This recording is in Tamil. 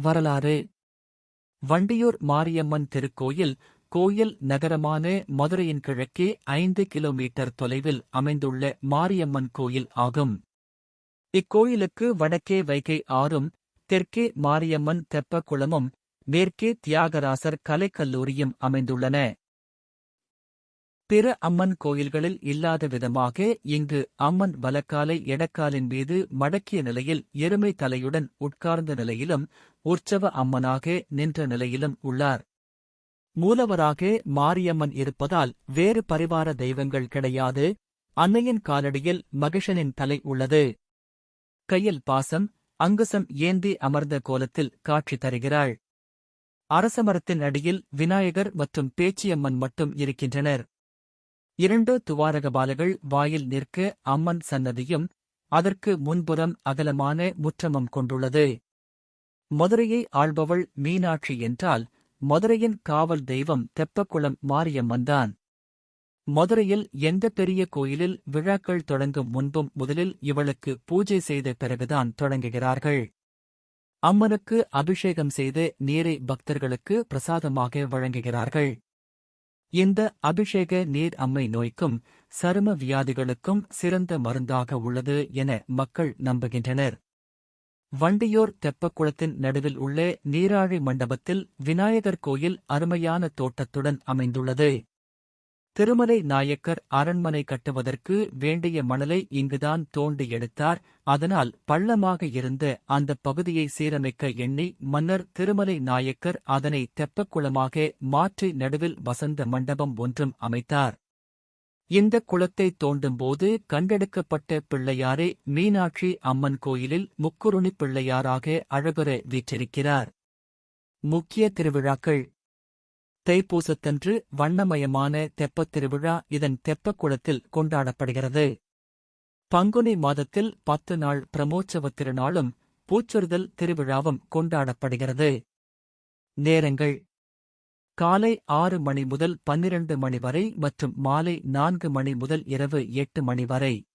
வரலாறு. வண்டியூர் மாரியம்மன் திருக்கோயில் கோயில் நகரமான மதுரையின் கிழக்கே ஐந்து கிலோமீட்டர் தொலைவில் அமைந்துள்ள மாரியம்மன் கோயில் ஆகும். இக்கோயிலுக்கு வடக்கே வைகை ஆறும் தெற்கே மாரியம்மன் தெப்பக்குளமும் மேற்கே தியாகராசர் கலைக்கல்லூரியும் அமைந்துள்ளன. பிற அம்மன் கோயில்களில் இல்லாத விதமாக இங்கு அம்மன் வலக்காலை எடக்காலின் மீது மடக்கிய நிலையில் எருமை தலையுடன் உட்கார்ந்த நிலையிலும் உற்சவ அம்மனாக நின்ற நிலையிலும் உள்ளார். மூலவராக மாரியம்மன் இருப்பதால் வேறு பரிவார தெய்வங்கள் கிடையாது. அன்னையின் காலடியில் மகிஷனின் தலை உள்ளது. கையில் பாசம் அங்குசம் ஏந்தி அமர்ந்த கோலத்தில் காட்சி தருகிறாள். அரசமரத்தின் அடியில் விநாயகர் மற்றும் பேச்சியம்மன் மட்டும் இருக்கின்றனர். இரண்டு துவாரகபாலகள் வாயில் நிற்க அம்மன் சன்னதியும் அதற்கு முன்புறம் அகலமான முற்றமும் கொண்டுள்ளது. மதுரையை ஆள்பவள் மீனாட்சி என்றால் மதுரையின் காவல் தெய்வம் தெப்பக்குளம் மாரியம்மன்தான். மதுரையில் எந்த பெரிய கோயிலில் விழாக்கள் தொடங்கும் முன்பும் முதலில் இவளுக்கு பூஜை செய்த பிறகுதான் தொடங்குகிறார்கள். அம்மனுக்கு அபிஷேகம் செய்து நீரை பக்தர்களுக்கு பிரசாதமாக வழங்குகிறார்கள். இந்த அபிஷேக நீர் அம்மை நோய்க்கும் சரும வியாதிகளுக்கும் சிறந்த மருந்தாக உள்ளது என மக்கள் நம்புகின்றனர். வண்டியூர் தெப்பக்குளத்தின் நடுவில் உள்ள நீராழி மண்டபத்தில் விநாயகர் கோயில் அருமையான தோட்டத்துடன் அமைந்துள்ளது. திருமலை நாயக்கர் அரண்மனை கட்டுவதற்கு வேண்டிய மணலை இங்குதான் தோண்டி எடுத்தார். அதனால் பள்ளமாக இருந்த அந்த பகுதியை சீரமைக்க எண்ணி மன்னர் திருமலை நாயக்கர் அதனை தெப்பக்குளமாக மாற்றி நடுவில் வசந்த மண்டபம் ஒன்றும் அமைத்தார். இந்த குளத்தை தோண்டும்போது கண்டெடுக்கப்பட்ட பிள்ளையாரே மீனாட்சி அம்மன் கோயிலில் முக்குருணி பிள்ளையாராக அழகுற வீற்றிருக்கிறார். முக்கிய திருவிழாக்கள் தைப்பூசத்தன்று வண்ணமயமான தெப்பத் திருவிழா இதன் தெப்பக் குளத்தில் கொண்டாடப்படுகிறது. பங்குனி மாதத்தில் பத்து நாள் பிரமோற்சவத் திருநாளும் பூச்சொரிதல் திருவிழாவும் கொண்டாடப்படுகிறது. நேரங்கள். காலை ஆறு மணி முதல் பன்னிரண்டு மணி வரை மற்றும் மாலை நான்கு மணி முதல் இரவு எட்டு மணி வரை.